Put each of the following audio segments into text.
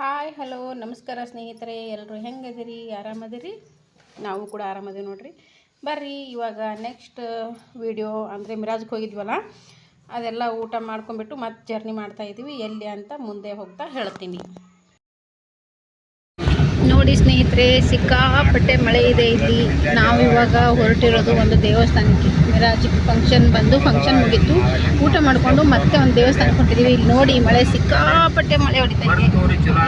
Hi, hello, ನಮಸ್ಕಾರ ಸ್ನೇಹಿತರೆ ಎಲ್ಲರೂ ಹೆಂಗದಿರಿ ಆರಾಮದಿರಿ? ನಾವು ಕೂಡ ಆರಾಮದೀವಿ ನೋಡ್ರಿ. ಬರ್ರಿ, ಇವಾಗ ನೆಕ್ಸ್ಟ್ ವಿಡಿಯೋ ಅಂದರೆ ಮಿರಾಜ್ಗೆ ಹೋಗಿದ್ವಲ್ಲ, ಅದೆಲ್ಲ ಊಟ ಮಾಡ್ಕೊಂಬಿಟ್ಟು ಮತ್ತೆ ಜರ್ನಿ ಮಾಡ್ತಾ ಇದ್ದೀವಿ ಎಲ್ಲಿ ಅಂತ ಮುಂದೆ ಹೋಗ್ತಾ ಹೇಳ್ತೀನಿ. ನೋಡಿ ಸ್ನೇಹಿತರೆ, ಸಿಕ್ಕಾಪಟ್ಟೆ ಮಳೆ ಇದೆ ಇಲ್ಲಿ. ನಾವು ಇವಾಗ ಹೊರಟಿರೋದು ಒಂದು ದೇವಸ್ಥಾನಕ್ಕೆ. ಮಿರಾಜ್ ಫಂಕ್ಷನ್ ಬಂದು ಫಂಕ್ಷನ್ ಮುಗೀತು. ಊಟ ಮಾಡಿಕೊಂಡು ಮತ್ತೆ ಒಂದು ದೇವಸ್ಥಾನಕ್ಕೆ ಹೊಂಟಿದ್ದೀವಿ ಇಲ್ಲಿ ನೋಡಿ ಮಳೆ ಸಿಕ್ಕಾಪಟ್ಟೆ ಮಳೆ ಹೊಡಿತಾ ಇದೆ.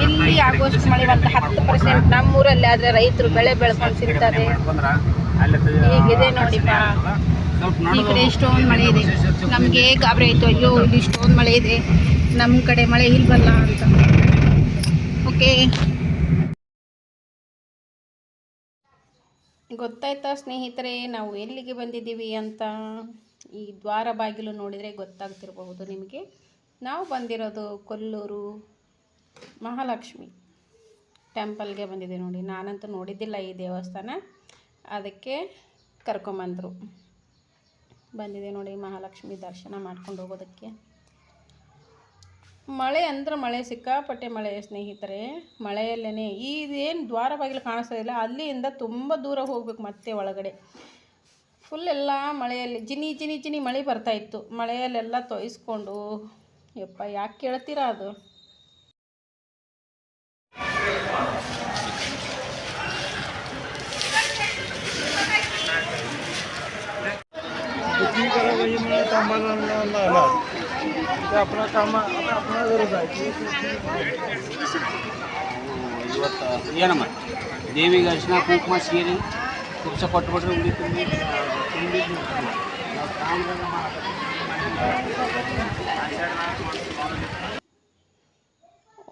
ಇಲ್ಲಿ ಆಗುವಷ್ಟು ಮಳೆ ಒಂದು ಹತ್ತು ಪರ್ಸೆಂಟ್ ನಮ್ಮೂರಲ್ಲಿ ಆದರೆ ರೈತರು ಬೆಳೆ ಬೆಳ್ಕೊಂಡು ಸಿಗ್ತಾರೆ ಹೀಗಿದೆ ನೋಡಿಪ್ಪ. ಈ ಕಡೆ ಇಷ್ಟೊಂದು ಮಳೆ ಇದೆ. ನಮಗೆ ಗಾಬರಿ ಆಯಿತು. ಅಯ್ಯೋ, ಇಲ್ಲಿ ಇಷ್ಟೊಂದು ಮಳೆ ಇದೆ. ನಮ್ಮ ಕಡೆ ಮಳೆ ಇಲ್ವಲ್ಲ ಅಂತ. ಓಕೆ ಗೊತ್ತಾಯ್ತಾ ಸ್ನೇಹಿತರೆ, ನಾವು ಎಲ್ಲಿಗೆ ಬಂದಿದ್ದೀವಿ ಅಂತ ಈ ದ್ವಾರ ಬಾಗಿಲು ನೋಡಿದರೆ ಗೊತ್ತಾಗ್ತಿರಬಹುದು ನಿಮಗೆ. ನಾವು ಬಂದಿರೋದು ಕೊಲ್ಲೂರು ಮಹಾಲಕ್ಷ್ಮಿ ಟೆಂಪಲ್ಗೆ ಬಂದಿದೆ ನೋಡಿ. ನಾನಂತೂ ನೋಡಿದ್ದಿಲ್ಲ ಈ ದೇವಸ್ಥಾನ. ಅದಕ್ಕೆ ಕರ್ಕೊಂಬಂದರು. ಬಂದಿದೆ ನೋಡಿ ಮಹಾಲಕ್ಷ್ಮಿ ದರ್ಶನ ಮಾಡ್ಕೊಂಡು ಹೋಗೋದಕ್ಕೆ. ಮಳೆ ಅಂದ್ರೆ ಮಳೆ, ಸಿಕ್ಕಾಪಟ್ಟೆ ಮಳೆ ಸ್ನೇಹಿತರೆ. ಮಳೆಯಲ್ಲೇ ಇದೇನು ದ್ವಾರ ಬಾಗಿಲು ಕಾಣಿಸ್ತಾ ಇಲ್ಲ ಅಲ್ಲಿಂದ ತುಂಬ ದೂರ ಹೋಗ್ಬೇಕು ಮತ್ತೆ ಒಳಗಡೆ. ಫುಲ್ ಎಲ್ಲ ಮಳೆಯಲ್ಲಿ ಜಿನಿ ಜಿನಿ ಜಿನಿ ಮಳೆ ಬರ್ತಾ ಇತ್ತು. ಮಳೆಯಲ್ಲೆಲ್ಲ ತೊಯಿಸ್ಕೊಂಡು, ಯಪ್ಪ, ಯಾಕೆ ಕೇಳ್ತೀರಾ ಅದು? ते आपला काम आता आपला गरज आहे ಇವತ್ತು ಏನಮ್ಮ ದೇವಿಗೆ ಅರಿಶಿನ ಕುಂಕುಮ ಸೇರಿ ಕುಪ್ಸ ಕೊಟ್ಬಿಟ್ರೆ ಉಳಿ ತುಂಬಿ ತುಂಬಿ ನಾವು ತಾಮ್ರದ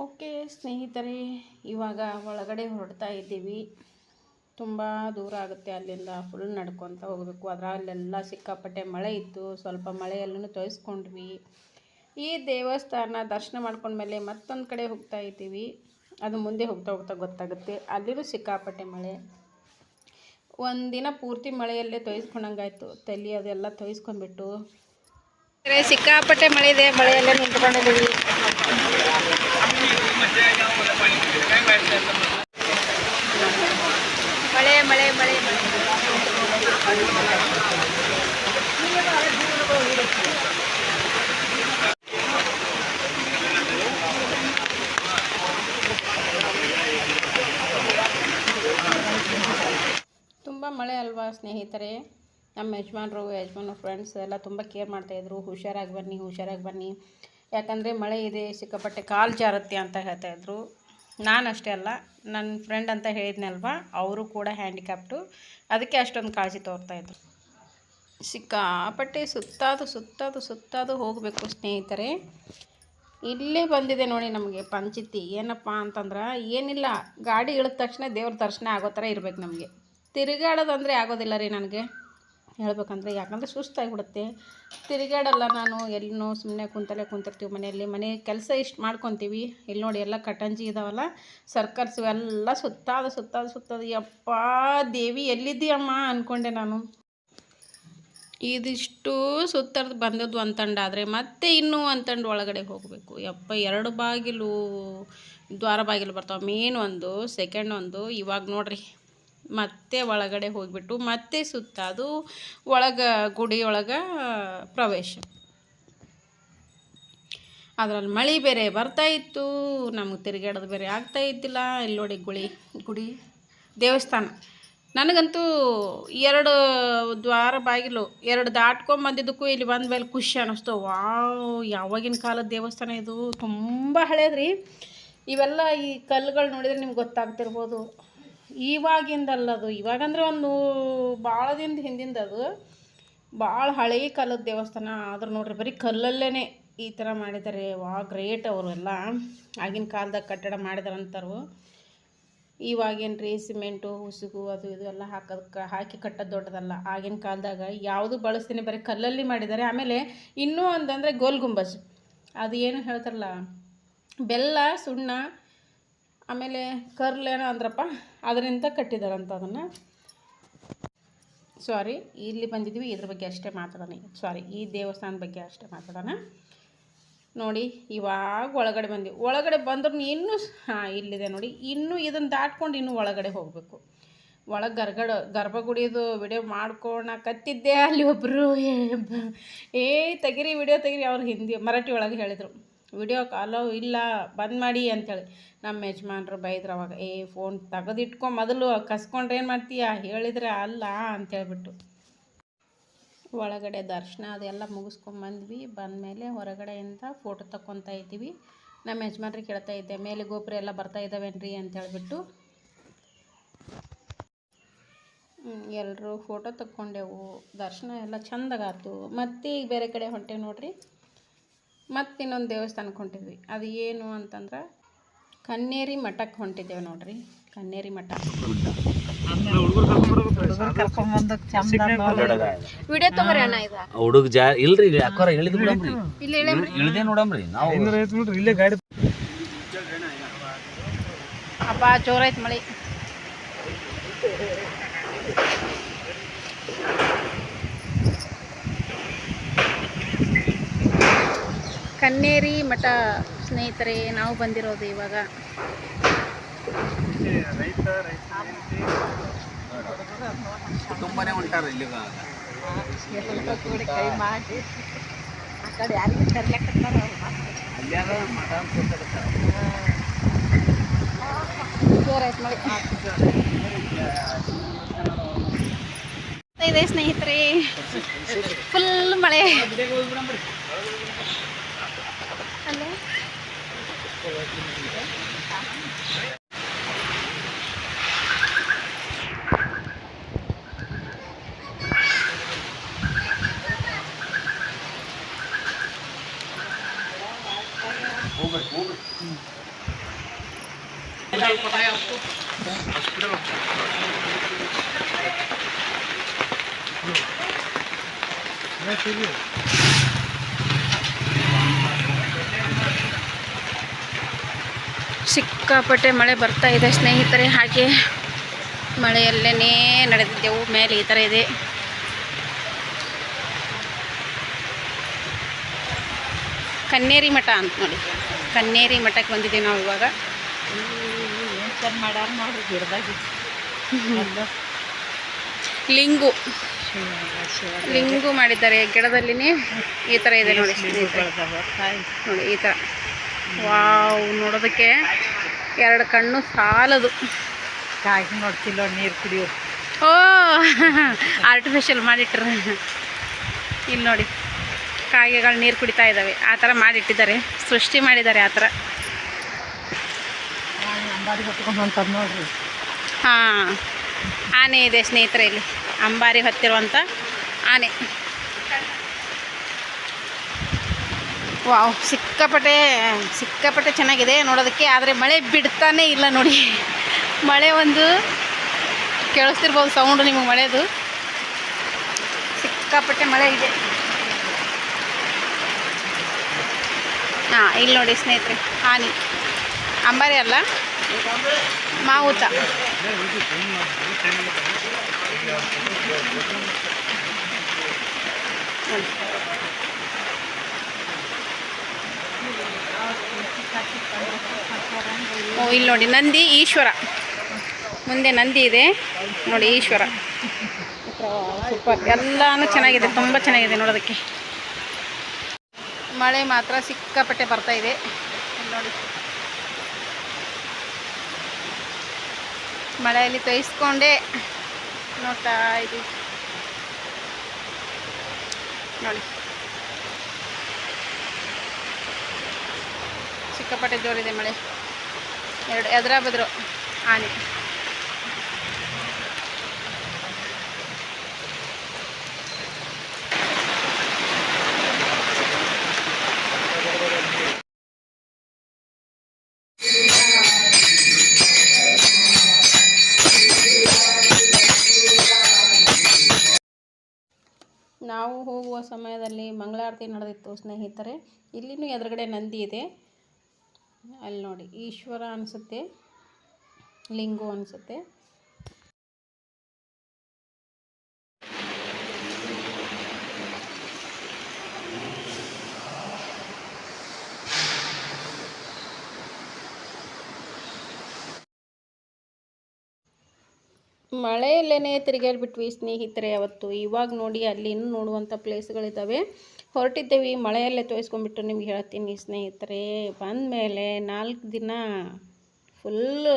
ಓಕೆ ಸ್ನೇಹಿತರೆ ಇವಾಗ ಒಳಗಡೆ ಹೊರಡ್ತಾ ಇದ್ದೀವಿ ತುಂಬ ದೂರ ಆಗುತ್ತೆ ಅಲ್ಲಿಂದ ಫುಲ್ ನಡ್ಕೊತ ಹೋಗಬೇಕು ಅದರಲ್ಲೆಲ್ಲ ಸಿಕ್ಕಾಪಟ್ಟೆ ಮಳೆ ಇತ್ತು ಸ್ವಲ್ಪ ಮಳೆಯಲ್ಲೂ ತೋರಿಸ್ಕೊಂಡ್ವಿ ಈ ದೇವಸ್ಥಾನ ದರ್ಶನ ಮಾಡ್ಕೊಂಡ್ಮೇಲೆ ಮತ್ತೊಂದು ಕಡೆ ಹೋಗ್ತಾ ಇದ್ದೀವಿ. ಅದು ಮುಂದೆ ಹೋಗ್ತಾ ಹೋಗ್ತಾ ಗೊತ್ತಾಗುತ್ತೆ. ಅಲ್ಲಿರೂ ಸಿಕ್ಕಾಪಟ್ಟೆ ಮಳೆ. ಒಂದಿನ ಪೂರ್ತಿ ಮಳೆಯಲ್ಲೇ ತೊಯ್ಸ್ಕೊಂಡಂಗಾಯ್ತು. ತಲೆ ಅದೆಲ್ಲ ತೊಯ್ಸ್ಕೊಂಡ್ಬಿಟ್ಟು. ಸಿಕ್ಕಾಪಟ್ಟೆ ಮಳೆ ಇದೆ. ಮಳೆಯಲ್ಲೇ ನಿಂತ್ಕೊಂಡಿದ್ದೀವಿ ಮಳೆ ಮಳೆ ಮಳೆ ಮಳೆ ಮಳೆ ಅಲ್ವಾ ಸ್ನೇಹಿತರೆ? ನಮ್ಮ ಯಜಮಾನರು ಯಜಮಾನ ಫ್ರೆಂಡ್ಸ್ ಎಲ್ಲ ತುಂಬ ಕೇರ್ ಮಾಡ್ತಾಯಿದ್ರು ಹುಷಾರಾಗಿ ಬನ್ನಿ ಹುಷಾರಾಗಿ ಬನ್ನಿ. ಯಾಕಂದರೆ ಮಳೆ ಇದೆ, ಸಿಕ್ಕಾಪಟ್ಟೆ ಕಾಲು ಜಾರುತ್ತೆ ಅಂತ ಹೇಳ್ತಾಯಿದ್ರು ನಾನು ಅಷ್ಟೇ ಅಲ್ಲ ನನ್ನ ಫ್ರೆಂಡ್ ಅಂತ ಹೇಳಿದ್ನಲ್ವ ಅವರು ಕೂಡ ಹ್ಯಾಂಡಿಕ್ಯಾಪ್ಟು ಅದಕ್ಕೆ ಅಷ್ಟೊಂದು ಕಾಳಜಿ ತೋರ್ತಾಯಿದ್ರು ಸಿಕ್ಕಾಪಟ್ಟೆ ಸುತ್ತಾದು ಸುತ್ತಾದು ಸುತ್ತಾದು ಹೋಗಬೇಕು ಸ್ನೇಹಿತರೆ. ಇಲ್ಲೇ ಬಂದಿದೆ ನೋಡಿ ನಮಗೆ ಪಂಚಿತಿ. ಏನಪ್ಪ ಅಂತಂದ್ರೆ ಏನಿಲ್ಲ, ಗಾಡಿ ಇಳಿದ ತಕ್ಷಣ ದೇವ್ರ ದರ್ಶನ ಆಗೋ ಥರ ಇರ್ಬೇಕು ನಮಗೆ. ತಿರುಗಾಡೋದಂದರೆ ಆಗೋದಿಲ್ಲ ರೀ ನನಗೆ. ಹೇಳ್ಬೇಕಂದ್ರೆ ಯಾಕಂದರೆ ಸುಸ್ತಾಗಿಬಿಡುತ್ತೆ. ತಿರುಗಾಡಲ್ಲ ನಾನು, ಎಲ್ಲೂ ಸುಮ್ಮನೆ ಕುಂತಲೇ ಕುಂತಿರ್ತೀವಿ ಮನೆಯಲ್ಲಿ. ಮನೆ ಕೆಲಸ ಇಷ್ಟು ಮಾಡ್ಕೊತೀವಿ. ಇಲ್ಲಿ ನೋಡಿ ಎಲ್ಲ ಕಟಂಜಿ ಇದಾವಲ್ಲ ಸರ್ಕರ್ಸ್ ಎಲ್ಲ ಸುತ್ತಾದ ಸುತ್ತಾದ ಸುತ್ತಾದ. ಯಪ್ಪ, ದೇವಿ ಎಲ್ಲಿದ್ದೀಯಮ್ಮ ಅಂದ್ಕೊಂಡೆ ನಾನು. ಇದಿಷ್ಟು ಸುತ್ತರ್ದು ಬಂದದ್ದು ಅಂತಂಡಾದರೆ ಮತ್ತೆ ಇನ್ನೂ ಅಂತಂಡು ಒಳಗಡೆ ಹೋಗಬೇಕು. ಯಪ್ಪ, ಎರಡು ಬಾಗಿಲು ದ್ವಾರ ಬಾಗಿಲು ಬರ್ತಾವೆ. ಮೇನ್ ಒಂದು ಸೆಕೆಂಡ್ ಒಂದು. ಇವಾಗ ನೋಡ್ರಿ. ಮತ್ತೆ ಒಳಗಡೆ ಹೋಗಿಬಿಟ್ಟು ಮತ್ತೆ ಸುತ್ತ ಅದು ಒಳಗೆ ಗುಡಿ ಒಳಗೆ ಪ್ರವೇಶ. ಅದರಲ್ಲಿ ಮಳೆ ಬೇರೆ ಬರ್ತಾ ಇತ್ತು, ನಮಗೆ ತಿರುಗಾಡೋದು ಬೇರೆ ಆಗ್ತಾ ಇದ್ದಿಲ್ಲ. ಇಲ್ಲಿ ನೋಡಿ ಗುಳಿ, ಗುಡಿ, ದೇವಸ್ಥಾನ. ನನಗಂತೂ ಎರಡು ದ್ವಾರ ಬಾಗಿಲು, ಎರಡು ದಾಟ್ಕೊಂಬಂದಿದ್ದಕ್ಕೂ ಇಲ್ಲಿ ಬಂದ ಮೇಲೆ ಖುಷಿ ಅನ್ನಿಸ್ತು ವಾವ್, ಯಾವಾಗಿನ ಕಾಲದ ದೇವಸ್ಥಾನ ಇದು. ತುಂಬ ಹಳೇದ್ರಿ. ಇವೆಲ್ಲ ಈ ಕಲ್ಲುಗಳು ನೋಡಿದ್ರೆ ನಿಮ್ಗೆ ಗೊತ್ತಾಗ್ತಿರ್ಬೋದು. ಇವಾಗಿಂದಲ್ಲ ಅದು ಇವಾಗಂದ್ರೆ ಒಂದು ಭಾಳ ದಿನದ ಹಿಂದಿಂದ ಅದು ಭಾಳ ಹಳೆಯ ಕಾಲದ ದೇವಸ್ಥಾನ. ಆದ್ರೆ ನೋಡ್ರಿ, ಬರೀ ಕಲ್ಲಲ್ಲೇ ಈ ಥರ ಮಾಡಿದ್ದಾರೆ ವಾ, ಗ್ರೇಟ್ ಅವರು ಎಲ್ಲ. ಆಗಿನ ಕಾಲದಾಗ ಕಟ್ಟಡ ಮಾಡಿದಾರಂತಾರು ಇವಾಗೇನು ರೀ ಸಿಮೆಂಟು, ಉಸುಗು, ಅದು ಇದು ಎಲ್ಲ ಹಾಕೋದಕ್ಕೆ ಹಾಕಿ ಕಟ್ಟೋದು ದೊಡ್ಡದಲ್ಲ. ಆಗಿನ ಕಾಲದಾಗ ಯಾವುದು ಬಳಸ್ತೀನಿ, ಬರೀ ಕಲ್ಲಲ್ಲಿ ಮಾಡಿದ್ದಾರೆ ಆಮೇಲೆ ಇನ್ನೂ ಒಂದಂದರೆ ಗೋಲ್ ಗುಂಬಜ್. ಅದು ಏನು ಹೇಳ್ತಾರಲ್ಲ, ಬೆಲ್ಲ, ಸುಣ್ಣ ಆಮೇಲೆ ಕರ್ಲೇನೋ ಅಂದ್ರಪ್ಪ, ಅದರಿಂದ ಕಟ್ಟಿದಾರಂತ ಅದನ್ನು. ಸಾರಿ ಇಲ್ಲಿ ಬಂದಿದ್ವಿ, ಇದ್ರ ಬಗ್ಗೆ ಅಷ್ಟೇ ಮಾತಾಡೋಣ. ಸಾರಿ ಈ ದೇವಸ್ಥಾನದ ಬಗ್ಗೆ ಅಷ್ಟೇ ಮಾತಾಡೋಣ. ನೋಡಿ, ಇವಾಗ ಒಳಗಡೆ ಬಂದ್ವಿ. ಒಳಗಡೆ ಬಂದ್ರೂ ಇನ್ನೂ ಇಲ್ಲಿದೆ ನೋಡಿ. ಇನ್ನೂ ಇದನ್ನು ದಾಟ್ಕೊಂಡು ಇನ್ನೂ ಒಳಗಡೆ ಹೋಗಬೇಕು. ಒಳಗೆ ಗರ್ಗಡ, ಗರ್ಭಗುಡಿದು ವಿಡಿಯೋ ಮಾಡ್ಕೊಳಕತ್ತಿದ್ದೆ ಅಲ್ಲಿ ಒಬ್ಬರು ಏ ತೆಗಿರಿ ವಿಡಿಯೋ ತೆಗಿರಿ, ಅವ್ರು ಹಿಂದಿ, ಮರಾಠಿ ಒಳಗೆ ಹೇಳಿದರು. ವಿಡಿಯೋ ಕಾಲು ಇಲ್ಲ, ಬಂದ್ ಮಾಡಿ ಅಂತೇಳಿ. ನಮ್ಮ ಯಜಮಾನ್ರು ಬೈದ್ರು ಅವಾಗ, ಏ ಫೋನ್ ತೆಗೆದಿಟ್ಕೊ ಮೊದಲು, ಕಸ್ಕೊಂಡ್ರೆ ಏನು ಮಾಡ್ತೀಯ? ಹೇಳಿದ್ರೆ, ಅಲ್ಲ, ಅಂತೇಳ್ಬಿಟ್ಟು. ಒಳಗಡೆ ದರ್ಶನ ಅದೆಲ್ಲ ಮುಗಿಸ್ಕೊಂಬಂದ್ವಿ ಬಂದಮೇಲೆ ಹೊರಗಡೆಯಿಂದ ಫೋಟೋ ತಕ್ಕೊತಾ ಇದ್ದೀವಿ. ನಮ್ಮ ಯಜಮಾನ್ರಿಗೆ ಕೇಳ್ತಾ ಇದ್ದೆ, ಮೇಲೆ ಗೋಪುರ ಎಲ್ಲ ಬರ್ತಾ ಇದ್ದಾವೇನ್ರಿ ಅಂತೇಳ್ಬಿಟ್ಟು. ಎಲ್ಲರೂ ಫೋಟೋ ತಕ್ಕೊಂಡೆವು. ದರ್ಶನ ಎಲ್ಲ ಚಂದಾಗಾತು ಮತ್ತೆ ಈಗ ಬೇರೆ ಕಡೆ ಹೊಂಟೆ ನೋಡ್ರಿ? ಮತ್ತೆ ಇನ್ನೊಂದು ದೇವಸ್ಥಾನಕ್ಕೆ ಹೊಂಟಿದ್ವಿ. ಅದು ಏನು ಅಂತಂದ್ರೆ ಕನ್ನೇರಿ ಮಠಕ್ಕೆ ಹೊಂಟಿದ್ದೇವೆ ನೋಡ್ರಿ. ಕನ್ನೇರಿ ಮಠ. ವಿಡಿಯೋ ತಗೋರಿ ಅಣ್ಣ ಇದು. ಹುಡುಗ ಜಾ ಇಲ್ರಿ ಅಕ್ಕೋರ ಇಳಿದು ಬಿಡಮ್ರಿ ಇಲ್ಲಿ ಇಳ್ದೇ ನೋಡಮ್ರಿ ನಾವು ಇಲ್ಲೇ ಗಾಡಿ ಅಪ್ಪ ಜೋರೈತ್ ಮಳೆ. ಕನ್ನೇರಿ ಮಠ ಸ್ನೇಹಿತರೆ ನಾವು ಬಂದಿರೋದು ಇವಾಗ. ಹೊಂಟಾರ ಮಳೆ ಇದೆ ಸ್ನೇಹಿತರೆ ಫುಲ್ ಮಳೆ. ಅಲ್ಲೇ ಸಿಕ್ಕಾಪಟ್ಟೆ ಮಳೆ ಬರ್ತಾ ಇದೆ ಸ್ನೇಹಿತರೆ, ಹಾಗೆ ಮಳೆಯಲ್ಲೇ ನಡೆದಿದ್ದೆವು. ಮೇಲೆ ಈ ಥರ ಇದೆ. ಕನ್ನೇರಿ ಮಠ ಅಂತ ನೋಡಿ. ಕನ್ನೇರಿ ಮಠಕ್ಕೆ ಬಂದಿದ್ದೀವಿ ನಾವು ಇವಾಗ. ಲಿಂಗು. ಲಿಂಗು ಮಾಡಿದ್ದಾರೆ. ಗಿಡದಲ್ಲಿನೇ ಈ ಥರ ಇದೆ ನೋಡಿ ನೋಡಿ ಈ ಥರ. ವಾವ್, ನೋಡೋದಕ್ಕೆ ಎರಡು ಕಣ್ಣು ಸಾಲದು. ಕಾಯಿ ನೋಡ್ತಿಲ್ಲ ನೀರು ಕುಡಿಯೋ. ಓ ಆರ್ಟಿಫಿಷಿಯಲ್ ಮಾಡಿಟ್ರ. ಇಲ್ಲಿ ನೋಡಿ ಕಾಯಿಗಳು ನೀರು ಕುಡಿತಾ ಇದ್ದಾವೆ ಆ ಥರ ಮಾಡಿಟ್ಟಿದ್ದಾರೆ. ಸೃಷ್ಟಿ ಮಾಡಿದ್ದಾರೆ ಆ ಥರ. ನೋಡ್ರಿ. ಹಾಂ ಆನೆ ಇದೆ ಸ್ನೇಹಿತರೆ ಇಲ್ಲಿ. ಅಂಬಾರಿ ಹೊತ್ತಿರುವಂಥ ಆನೆ. ವಾವ್, ಸಿಕ್ಕಾಪಟ್ಟೆ ಸಿಕ್ಕಾಪಟ್ಟೆ ಚೆನ್ನಾಗಿದೆ ನೋಡೋದಕ್ಕೆ, ಆದರೆ ಮಳೆ ಬಿಡ್ತಾನೆ ಇಲ್ಲ ನೋಡಿ. ಮಳೆ ಒಂದು ಕೇಳಿಸ್ತಿರ್ಬೋದು ಸೌಂಡು ನಿಮಗೆ ಮಳೆದು. ಸಿಕ್ಕಾಪಟ್ಟೆ ಮಳೆ ಇದೆ. ಹಾಂ, ಇಲ್ಲಿ ನೋಡಿ ಸ್ನೇಹಿತರೆ ಹಾನಿ ಅಂಬಾರಿ ಅಲ್ಲ? ಮಾವುತ. ಓ, ಇಲ್ಲಿ ನೋಡಿ, ನಂದಿ ಈಶ್ವರ. ಮುಂದೆ ನಂದಿ ಇದೆ. ನೋಡಿ, ಈಶ್ವರ. ಸೂಪರ್ ಎಲ್ಲಾನು ಚೆನ್ನಾಗಿದೆ, ತುಂಬ ಚೆನ್ನಾಗಿದೆ ನೋಡೋದಕ್ಕೆ. ಮಳೆ ಮಾತ್ರ ಸಿಕ್ಕಾಪಟ್ಟೆ ಬರ್ತಾ ಇದೆ. ನೋಡಿ. ಮಳೆಯಲ್ಲಿ ತೊಯಿಸ್ಕೊಂಡೆ ನೋಡ್ತಾ ಇದ್ದೀವಿ. ನೋಡಿ. ಸಿಕ್ಕಾಪಟ್ಟೆ ಜೋರಿದೆ ಮಳೆ. ಎರಡು, ಎದುರ ಬದ್ರು. ಆನೆ. ನಾವು ಹೋಗುವ ಸಮಯದಲ್ಲಿ ಮಂಗಳಾರತಿ ನಡೆದಿತ್ತು ಸ್ನೇಹಿತರೆ. ಇಲ್ಲಿನೂ ಎದುರುಗಡೆ ನಂದಿ ಇದೆ. ಅಲ್ಲಿ ನೋಡಿ ಈಶ್ವರ ಅನಿಸುತ್ತೆ ಲಿಂಗು ಅನಿಸುತ್ತೆ. ಮಳೆಯಲ್ಲೇ ತಿರುಗಾಡ್ಬಿಟ್ವಿ ಸ್ನೇಹಿತರೆ ಅವತ್ತು. ಇವಾಗ ನೋಡಿ ಅಲ್ಲಿ ಇನ್ನೂ ನೋಡುವಂಥ ಪ್ಲೇಸ್ಗಳಿದ್ದಾವೆ ಹೊರಟಿದ್ದೇವೆ ಮಳೆಯಲ್ಲೇ ತೋರಿಸ್ಕೊಂಡ್ಬಿಟ್ಟು ನಿಮ್ಗೆ ಹೇಳ್ತೀನಿ ಸ್ನೇಹಿತರೆ. ಬಂದಮೇಲೆ ನಾಲ್ಕು ದಿನ ಫುಲ್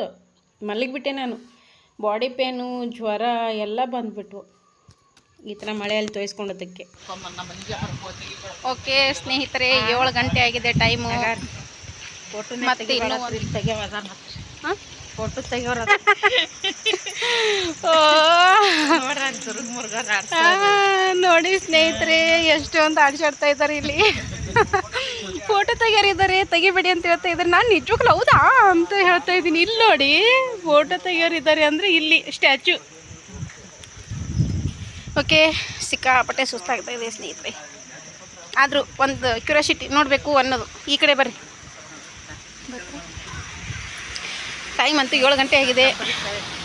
ಮಲಗಿಬಿಟ್ಟೆ ನಾನು. ಬಾಡಿ ಪೇನು ಜ್ವರ ಎಲ್ಲ ಬಂದುಬಿಟ್ವು. ಈ ಥರ ಮಳೆಯಲ್ಲಿ ತೋರಿಸ್ಕೊಂಡೋದಕ್ಕೆ ಓಕೆ ಸ್ನೇಹಿತರೆ ಏಳು ಗಂಟೆ ಆಗಿದೆ ಟೈಮು. ಮತ್ತೆ ಫೋಟೋ ತೆಗಿಯೋರ ನೋಡಿ ಸ್ನೇಹಿತರೆ ಎಷ್ಟೊಂದು ಆಡ್ಸಾಡ್ತಾ ಇದ್ದಾರೆ ಇಲ್ಲಿ. ಫೋಟೋ ತೆಗಿಯೋರಿದ್ದಾರೆ ತೆಗಿಬೇಡಿ ಅಂತ ಹೇಳ್ತಾ ಇದ್ದಾರೆ. ನಾನು ನಿಜವಾಗ್ಲೂ ಹೌದಾ ಅಂತ ಹೇಳ್ತಾ ಇದ್ದೀನಿ. ಇಲ್ಲಿ ನೋಡಿ ಫೋಟೋ ತೆಗಿಯೋರಿದ್ದಾರೆ ಅಂದರೆ ಇಲ್ಲಿ ಸ್ಟ್ಯಾಚು ಓಕೆ ಸಿಕ್ಕಾಪಟ್ಟೆ ಸುಸ್ತಾಗ್ತಾ ಇದೆ ಸ್ನೇಹಿತರೆ. ಆದರೂ ಒಂದು ಕ್ಯೂರಿಯಾಸಿಟಿ ನೋಡಬೇಕು ಅನ್ನೋದು. ಈ ಕಡೆ ಬರ್ರಿ. ಟೈಮ್ ಅಂತೂ ಏಳು ಗಂಟೆ ಆಗಿದೆ.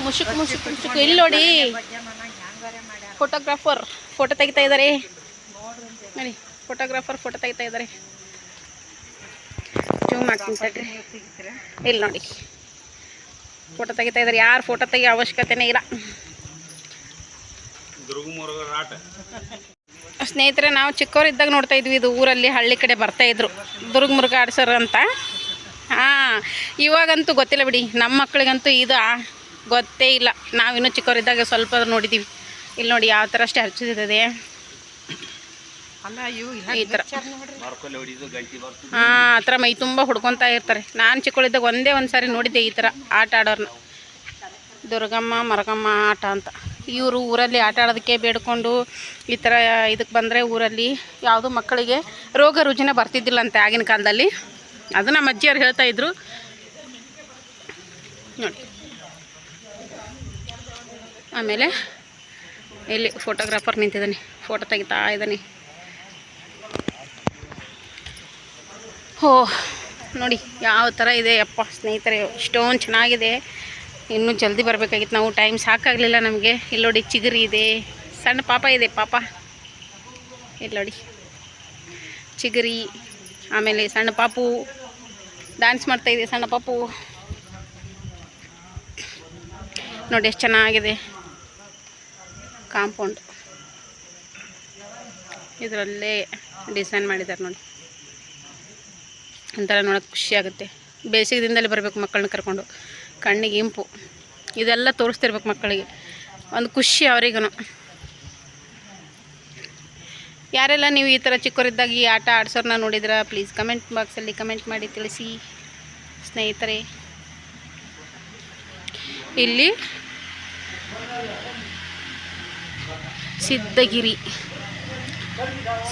ಮುಸುಕು ಮುಸುಕು ಮುಸುಕು. ಇಲ್ಲಿ ನೋಡಿ. ಫೋಟೋಗ್ರಾಫರ್ ಫೋಟೋ ತೆಗಿತಾ ಇದ್ದಾರೆ ನೋಡಿ ಫೋಟೋಗ್ರಾಫರ್ ಫೋಟೋ ತೆಗಿತಾ ಇದ್ದಾರೆ ಜೂಮ್ ಮಾಡ್ತೀನಿ ಇಲ್ಲಿ ನೋಡಿ. ಫೋಟೋ ತೆಗಿತಾ ಇದ್ದಾರೆ ಯಾರು ಫೋಟೋ ತೆಗಿಯೋ ಅವಶ್ಯಕತೆನೇ ಇಲ್ಲ. ಸ್ನೇಹಿತರೆ, ನಾವು ಚಿಕ್ಕವರಿದ್ದಾಗ ನೋಡ್ತಾ ಇದ್ವಿ ಇದು ಊರಲ್ಲಿ ಹಳ್ಳಿ ಕಡೆ ಬರ್ತಾ ಇದ್ರು. ದುರ್ಗ ಮುರುಗ ಆಡ್ಸೋರು ಅಂತ. ಹಾಂ ಇವಾಗಂತೂ ಗೊತ್ತಿಲ್ಲ ಬಿಡಿ. ನಮ್ಮ ಮಕ್ಕಳಿಗಂತೂ ಇದು ಗೊತ್ತೇ ಇಲ್ಲ. ನಾವಿನ್ನೂ ಚಿಕ್ಕವರಿದ್ದಾಗ ಸ್ವಲ್ಪ ನೋಡಿದ್ದೀವಿ ಇಲ್ಲಿ ನೋಡಿ ಯಾವ ಥರ ಅಷ್ಟೇ ಇವು ಈ ಥರ. ಹಾಂ ಆ ಥರ ಮೈ ತುಂಬ ಹುಡ್ಕೊತಾ ಇರ್ತಾರೆ. ನಾನು ಚಿಕ್ಕವಳಿದ್ದಾಗ ಒಂದೇ ಒಂದು ಸಾರಿ ನೋಡಿದ್ದೆ ಈ ಥರ ಆಟ ಆಡೋರ್ನ. ದುರ್ಗಮ್ಮ ಮರಗಮ್ಮ ಆಟ ಅಂತ. ಇವರು ಊರಲ್ಲಿ ಆಟ ಆಡೋದಕ್ಕೆ ಬೇಡ್ಕೊಂಡು ಈ ಥರ ಇದಕ್ಕೆ ಬಂದರೆ ಊರಲ್ಲಿ ಯಾವುದೂ ಮಕ್ಕಳಿಗೆ ರೋಗ ರುಜಿನ ಬರ್ತಿದ್ದಿಲ್ಲ ಅಂತೆ ಆಗಿನ ಕಾಲದಲ್ಲಿ. ಅದು ನಮ್ಮ ಅಜ್ಜಿಯವ್ರು ಹೇಳ್ತಾ ಇದ್ರು. ನೋಡಿ. ಆಮೇಲೆ ಇಲ್ಲಿ ಫೋಟೋಗ್ರಾಫರ್ ನಿಂತಿದ್ದಾನೆ. ಫೋಟೋ ತೆಗಿತಾ ಇದ್ದಾನೆ. ಹೋ, ನೋಡಿ ಯಾವ ಥರ ಇದೆ ಅಪ್ಪ ಸ್ನೇಹಿತರೆ ಇಷ್ಟೊಂದು ಚೆನ್ನಾಗಿದೆ. ಇನ್ನೂ ಜಲ್ದಿ ಬರಬೇಕಾಗಿತ್ತು. ನಾವು ಟೈಮ್ ಸಾಕಾಗಲಿಲ್ಲ ನಮಗೆ. ಇಲ್ಲಿ ನೋಡಿ ಚಿಗುರಿ ಇದೆ. ಸಣ್ಣ ಪಾಪ ಇದೆ ಪಾಪ. ಇಲ್ಲಿ ನೋಡಿ. ಚಿಗುರಿ. ಆಮೇಲೆ ಸಣ್ಣ ಪಾಪು ಡ್ಯಾನ್ಸ್ ಮಾಡ್ತಾ ಇದೆ, ಸಣ್ಣ ಪಾಪು. ನೋಡಿ ಎಷ್ಟು ಚೆನ್ನಾಗಿದೆ. ಕಾಂಪೌಂಡ್. ಇದರಲ್ಲೇ ಡಿಸೈನ್ ಮಾಡಿದ್ದಾರೆ ನೋಡಿ. ಒಂಥರ ನೋಡೋಕೆ ಖುಷಿ ಆಗುತ್ತೆ. ಬೇಸಿಗೆ ದಿನದಲ್ಲಿ ಬರಬೇಕು ಮಕ್ಕಳನ್ನ ಕರ್ಕೊಂಡು. ಕಣ್ಣಿಗೆ ಇಂಪು. ಇದೆಲ್ಲ ತೋರಿಸ್ತಿರ್ಬೇಕು ಮಕ್ಕಳಿಗೆ. ಒಂದು ಖುಷಿ ಅವರಿಗೂ ಯಾರೆಲ್ಲ ನೀವು ಈ ಥರ ಚಿಕ್ಕವರಿದ್ದಾಗ ಈ ಆಟ ಆಡ್ಸೋರನ್ನ ನೋಡಿದ್ರ ಪ್ಲೀಸ್ ಕಮೆಂಟ್ ಬಾಕ್ಸಲ್ಲಿ ಕಮೆಂಟ್ ಮಾಡಿ ತಿಳಿಸಿ, ಸ್ನೇಹಿತರೆ. ಇಲ್ಲಿ ಸಿದ್ಧಗಿರಿ.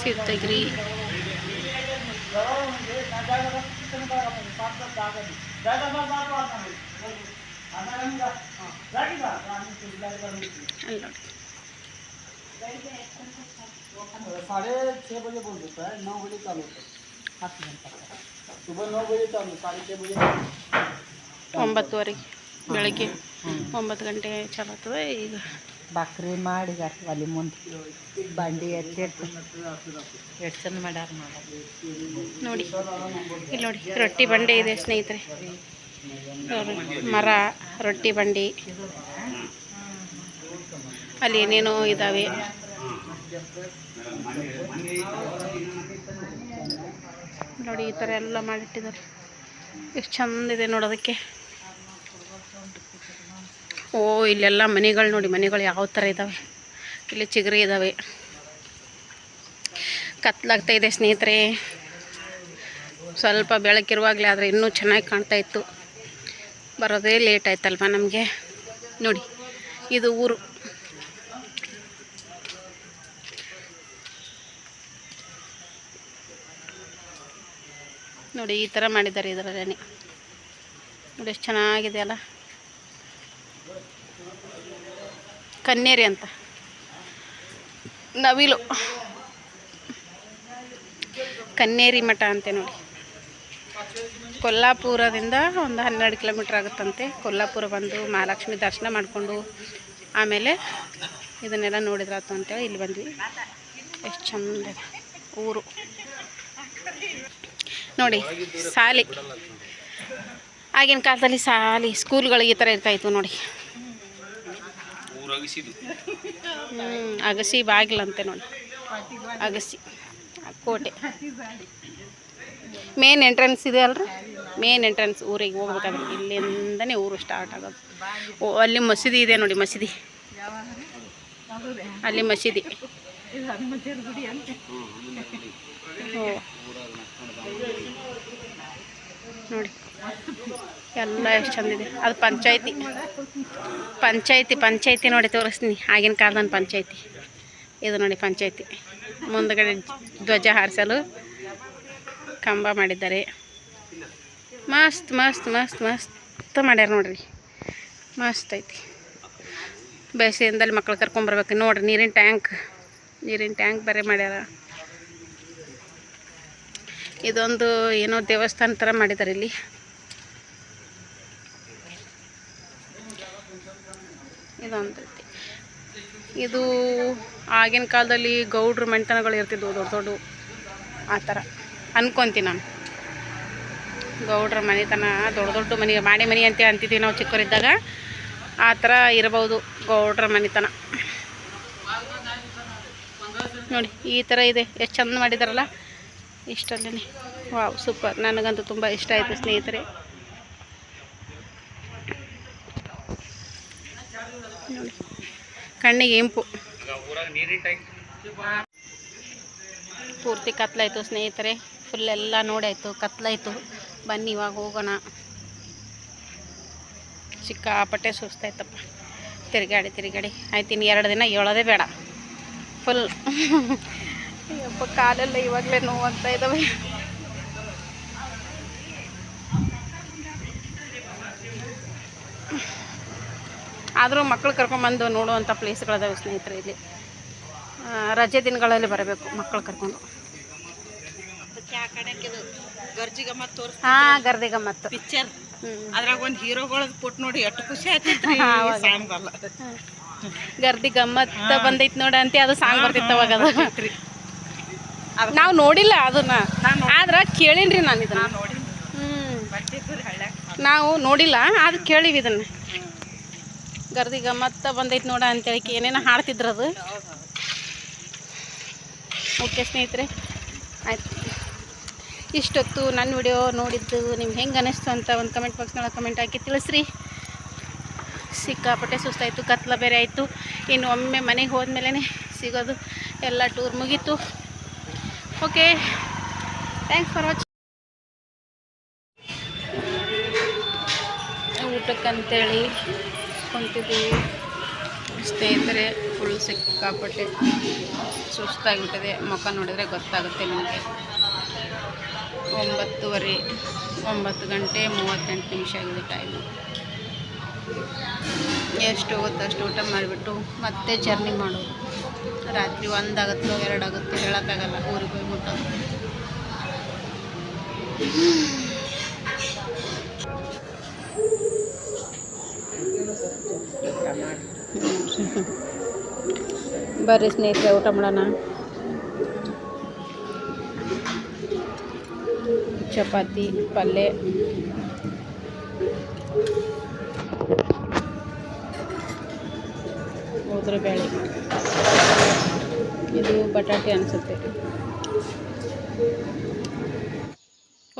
ಸಿದ್ಧಗಿರಿ. ಅಲ್ಲ. साढ़े छः बजे बोल देता है नौ बजे चालू होता है सुबह नौ बजे चालू साढ़े छः बजे ಒಂಬತ್ತುವರೆಗೆ ಬೆಳಗ್ಗೆ ಒಂಬತ್ತು ಗಂಟೆ ಚಾಲು ಆಗ್ತದೆ ಈಗ ಬಾಕ್ರಿ ಮಾಡಿ ಒಲಿ ಮುಂದೆ ಬಂಡಿ ಎತ್ತಿ ಎಷ್ಟು ಚಂದ ಮಾಡ್ಯಾರ ನೋಡಿ ನೋಡಿ ಇಲ್ಲಿ ನೋಡಿ ರೊಟ್ಟಿ ಬಂಡೆ ಇದೆ ಸ್ನೇಹಿತರೆ ನೋಡ್ರಿ, ಮರ ರೊಟ್ಟಿ ಬಂಡಿ ಅಲ್ಲಿ ಏನೇನೋ ಇದ್ದಾವೆ ನೋಡಿ, ಈ ಥರ ಎಲ್ಲ ಮಾಡಿಟ್ಟಿದ್ದಾರೆ. ಎಷ್ಟು ಚಂದ ಇದೆ ನೋಡೋದಕ್ಕೆ ಓ, ಇಲ್ಲೆಲ್ಲ ಮನೆಗಳು ನೋಡಿ, ಮನೆಗಳು ಯಾವ ಥರ ಇದ್ದಾವೆ ಇಲ್ಲಿ ಚಿಗರಿ ಇದ್ದಾವೆ ಕತ್ಲಾಗ್ತಾ ಇದೆ ಸ್ನೇಹಿತರೆ. ಸ್ವಲ್ಪ ಬೆಳಕಿರುವಾಗಲೇ ಆದರೆ ಇನ್ನೂ ಚೆನ್ನಾಗಿ ಕಾಣ್ತಾ ಇತ್ತು. ಬರೋದೇ ಲೇಟ್ ಆಯ್ತಲ್ವ ನಮಗೆ? ನೋಡಿ, ಇದು ಊರು. ನೋಡಿ ಈ ಥರ ಮಾಡಿದ್ದಾರೆ ಇದರಲ್ಲಿ ನೋಡಿ ಎಷ್ಟು ಚೆನ್ನಾಗಿದೆ ಅಲ್ಲ. ಕನ್ನೇರಿ ಅಂತ. ನವಿಲು. ಕನ್ನೇರಿ ಮಠ ಅಂತೆ ನೋಡಿ. ಕೊಲ್ಲಾಪುರದಿಂದ ಒಂದು ಹನ್ನೆರಡು ಕಿಲೋಮೀಟ್ರ್ ಆಗುತ್ತಂತೆ. ಕೊಲ್ಲಾಪುರ ಬಂದು ಮಹಾಲಕ್ಷ್ಮಿ ದರ್ಶನ ಮಾಡಿಕೊಂಡು ಆಮೇಲೆ ಇದನ್ನೆಲ್ಲ ನೋಡಿದ್ರಾತು ಅಂತೇಳಿ ಇಲ್ಲಿ ಬಂದ್ವಿ. ಎಷ್ಟು ಚಂದ ಊರು. ನೋಡಿ ಸಾಲಿ. ಆಗಿನ ಕಾಲದಲ್ಲಿ ಸಾಲಿ ಸ್ಕೂಲ್ಗಳಿಗೆ ಈ ಥರ ಇರ್ತಾಯಿತ್ತು ನೋಡಿ. ಹ್ಞೂ ಅಗಸಿ ಬಾಗಿಲಂತೆ ನೋಡಿ. ಅಗಸಿ ಕೋಟೆ. ಮೇನ್ ಎಂಟ್ರೆನ್ಸ್ ಇದೆ ಅಲ್ರಿ? ಮೇನ್ ಎಂಟ್ರೆನ್ಸ್ ಊರಿಗೆ ಹೋಗ್ಬೇಕಾದ್ರೆ ಇಲ್ಲಿಂದನೇ ಊರು ಸ್ಟಾರ್ಟ್ ಆಗೋದು. ಓ ಅಲ್ಲಿ ಮಸೀದಿ ಇದೆ ನೋಡಿ ಮಸೀದಿ. ಅಲ್ಲಿ ಮಸೀದಿ. ಓ. ನೋಡಿ. ಎಲ್ಲ ಎಷ್ಟು ಚಂದಿದೆ ಅದು ಪಂಚಾಯತಿ. ಪಂಚಾಯತಿ ಪಂಚಾಯತಿ ನೋಡಿ ತೋರಿಸ್ತೀನಿ. ಆಗಿನ ಕಾಲದ ಪಂಚಾಯತಿ. ಇದು ನೋಡಿ ಪಂಚಾಯತಿ. ಮುಂದಗಡೆ ಧ್ವಜ ಹಾರಿಸಲು ಕಂಬ ಮಾಡಿದ್ದಾರೆ. ಮಸ್ತ್ ಮಸ್ತ್ ಮಸ್ತ್ ಮಸ್ತ್ ಮಾಡ್ಯಾರ ನೋಡ್ರಿ. ಮಸ್ತ್ ಐತಿ. ಬೇಸಿಗೆಯಿಂದಲ್ಲಿ ಮಕ್ಳು ಕರ್ಕೊಂಬರ್ಬೇಕು ನೋಡ್ರಿ, ನೀರಿನ ಟ್ಯಾಂಕ್. ನೀರಿನ ಟ್ಯಾಂಕ್ ಬೇರೆ ಮಾಡ್ಯಾರ. ಇದೊಂದು ಏನೋ ದೇವಸ್ಥಾನ ಥರ ಮಾಡಿದ್ದಾರೆ ಇಲ್ಲಿ. ಇದೊಂದು ಇದು ಆಗಿನ ಕಾಲದಲ್ಲಿ ಗೌಡ್ರ ಮನೆತನಗಳು ಇರ್ತಿದ್ವು, ದೊಡ್ಡ ದೊಡ್ಡ ಆ ಥರ. ಅನ್ಕೊಂತೀನಿ ನಾನು. ಗೌಡ್ರ ಮನೆತನ, ದೊಡ್ಡ ದೊಡ್ಡ ಮನೆ, ಮಾಡಿ ಮನೆ ಅಂತ ಅಂತಿದ್ವಿ ನಾವು ಚಿಕ್ಕವರಿದ್ದಾಗ. ಆ ಥರ ಇರಬಹುದು ಗೌಡ್ರ ಮನೆತನ. ನೋಡಿ, ಈ ಥರ ಇದೆ. ಎಷ್ಟು ಚಂದ ಮಾಡಿದಾರಲ್ಲ. ಇಷ್ಟಲ್ಲೇ ವಾವ್, ಸೂಪರ್. ನನಗಂತೂ ತುಂಬ ಇಷ್ಟ ಆಯಿತು ಸ್ನೇಹಿತರೆ. ಕಣ್ಣಿಗೆ ಇಂಪು. ಪೂರ್ತಿ ಕತ್ಲಾಯಿತು ಸ್ನೇಹಿತರೆ. ಫುಲ್ ಎಲ್ಲ ನೋಡಾಯಿತು, ಕತ್ಲಾಯಿತು. ಬನ್ನಿ, ಇವಾಗ ಹೋಗೋಣ. ಸಿಕ್ಕಾಪಟ್ಟೆ ಸುಸ್ತಾಯ್ತಪ್ಪ. ತಿರುಗಾಡಿ ತಿರುಗಾಡಿ. ಆಯ್ತು, ಇನ್ನು ಎರಡು ದಿನ ಹೇಳೋದೇ ಬೇಡ. ಫುಲ್ ಯಪ್ಪ ಕಾಲೆಲ್ಲ ಇವಾಗಲೇ ನೋವಾಗ್ತಾ ಇದ್ದಾವೆ ಆದರೂ ಮಕ್ಕಳು ಕರ್ಕೊಂಬಂದು ನೋಡುವಂಥ ಪ್ಲೇಸ್ಗಳಿದಾವೆ ಸ್ನೇಹಿತರೆ ಇಲ್ಲಿ. ರಜೆ ದಿನಗಳಲ್ಲಿ ಬರಬೇಕು ಮಕ್ಕಳು ಕರ್ಕೊಂಡು. ಗರ್ದಿ ಗಮ್ಮತ್ ತೋರ್ಸ್ ಹಾಂ ಗರ್ದಿ ಗಮ್ಮತ್ತು ಪಿಕ್ಚರ್ ಅದ್ರಾಗ ಒಂದು ಹೀರೋಗಳದು ಪುಟ್ ನೋಡಿ ಎಷ್ಟು ಖುಷಿ. ಸಾಂಗಲ್ಲ ಗರ್ದಿ ಗಮ್ಮತ್ತ ಬಂದೈತಿ ನೋಡ ಅಂತ ಅದು ಸಾಂಗ್ ಬರ್ತಿತ್ತು ಅವಾಗ. ಅದು ನಾವು ನೋಡಿಲ್ಲ ಅದನ್ನ. ಆದ್ರೆ ರೀ ನಾನು ಇದನ್ನ. ನಾವು ನೋಡಿಲ್ಲ ಅದು ಕೇಳಿವಿ ಇದನ್ನ. ಗರ್ದಿ ಮತ್ತೆ ಬಂದೈತಿ ನೋಡ ಅಂತೇಳಿ ಏನೇನೋ ಹಾಡ್ತಿದ್ರು ಅದು. ಓಕೆ ಸ್ನೇಹಿತರೆ ಆಯ್ತು. ಇಷ್ಟೊತ್ತು ನನ್ನ ವಿಡಿಯೋ ನೋಡಿದ್ದು ನಿಮ್ಗೆ ಹೆಂಗೆ ಅನ್ನಿಸ್ತು ಅಂತ ಒಂದು ಕಮೆಂಟ್ ಬಾಕ್ಸ್ನೊಳಗೆ ಕಮೆಂಟ್ ಹಾಕಿ ತಿಳಿಸ್ರಿ. ಸಿಕ್ಕಾಪಟ್ಟೆ ಸುಸ್ತಾಯಿತು ಕತ್ಲ ಬೇರೆ ಆಯಿತು. ಇನ್ನು ಒಮ್ಮೆ ಮನೆಗೆ ಹೋದ್ಮೇಲೆ ಸಿಗೋದು ಎಲ್ಲ ಟೂರ್ ಮುಗೀತು. ಓಕೆ ಥ್ಯಾಂಕ್ಸ್ ಫಾರ್ ವಾಚಿಂಗ್ ಊಟಕ್ಕಂತೇಳಿ ಕುಂತಿದ್ದೀವಿ. ಸ್ನೇಹಿತರೆ ಫುಲ್ ಸಿಕ್ಕಾಪಟ್ಟೆ ಸುಸ್ತಾಗಿಬಿಟ್ಟಿದೆ. ಮುಖ ನೋಡಿದರೆ ಗೊತ್ತಾಗುತ್ತೆ ನಿಮಗೆ. ಒಂಬತ್ತುವರೆ, ಒಂಬತ್ತು ಗಂಟೆ ಮೂವತ್ತೆಂಟು ನಿಮಿಷ ಆಗಿದೆ ಟೈಮು ಎಷ್ಟು ಹೋಗುತ್ತೆ ಅಷ್ಟು ಊಟ ಮಾಡಿಬಿಟ್ಟು ಮತ್ತೆ ಜರ್ನಿ ಮಾಡೋದು. ರಾತ್ರಿ ಒಂದಾಗುತ್ತೋ, ಎರಡಾಗುತ್ತೋ ಹೇಳೋಕ್ಕಾಗಲ್ಲ. ಊರಿಗೆ ಬರ್ರಿ ಸ್ನೇಹಿತರೆ ಊಟ ಮಾಡೋಣ. ಚಪಾತಿ ಪಲ್ಯ ಉದ್ರ ಬೇಳೆ ಇದು ಬಟಾಟೆ ಅನಿಸುತ್ತೆ.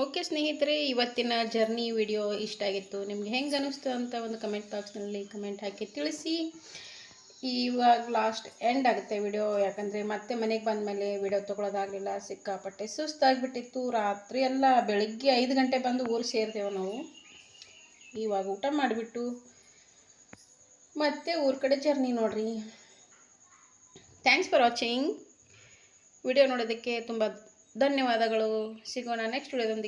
ಓಕೆ ಸ್ನೇಹಿತರೆ, ಇವತ್ತಿನ ಜರ್ನಿ ವಿಡಿಯೋ ಇಷ್ಟ ಆಗಿತ್ತು. ನಿಮ್ಗೆ ಹೆಂಗೆ ಅನ್ನಿಸ್ತು ಅಂತ ಒಂದು ಕಮೆಂಟ್ ಬಾಕ್ಸ್ನಲ್ಲಿ ಕಮೆಂಟ್ ಹಾಕಿ ತಿಳಿಸಿ. ಇವಾಗ ಲಾಸ್ಟ್ ಎಂಡ್ ಆಗುತ್ತೆ ವಿಡಿಯೋ ಯಾಕಂದರೆ ಮತ್ತೆ ಮನೆಗೆ ಬಂದಮೇಲೆ ವಿಡಿಯೋ ತೊಗೊಳೋದಾಗಲಿಲ್ಲ. ಸಿಕ್ಕಾಪಟ್ಟೆ ಸುಸ್ತಾಗಿಬಿಟ್ಟಿತ್ತು. ರಾತ್ರಿ ಎಲ್ಲ ಬೆಳಗ್ಗೆ ಐದು ಗಂಟೆ ಬಂದು ಊರು ಸೇರ್ತೇವೆ ನಾವು. ಇವಾಗ ಊಟ ಮಾಡಿಬಿಟ್ಟು ಮತ್ತೆ ಊರ ಕಡೆ ಜರ್ನಿ ನೋಡ್ರಿ. ಥ್ಯಾಂಕ್ಸ್ ಫಾರ್ ವಾಚಿಂಗ್ ವಿಡಿಯೋ ನೋಡೋದಕ್ಕೆ ತುಂಬ ಧನ್ಯವಾದಗಳು. ಸಿಗೋಣ ನೆಕ್ಸ್ಟ್ ವಿಡಿಯೋದೊಂದಿಗೆ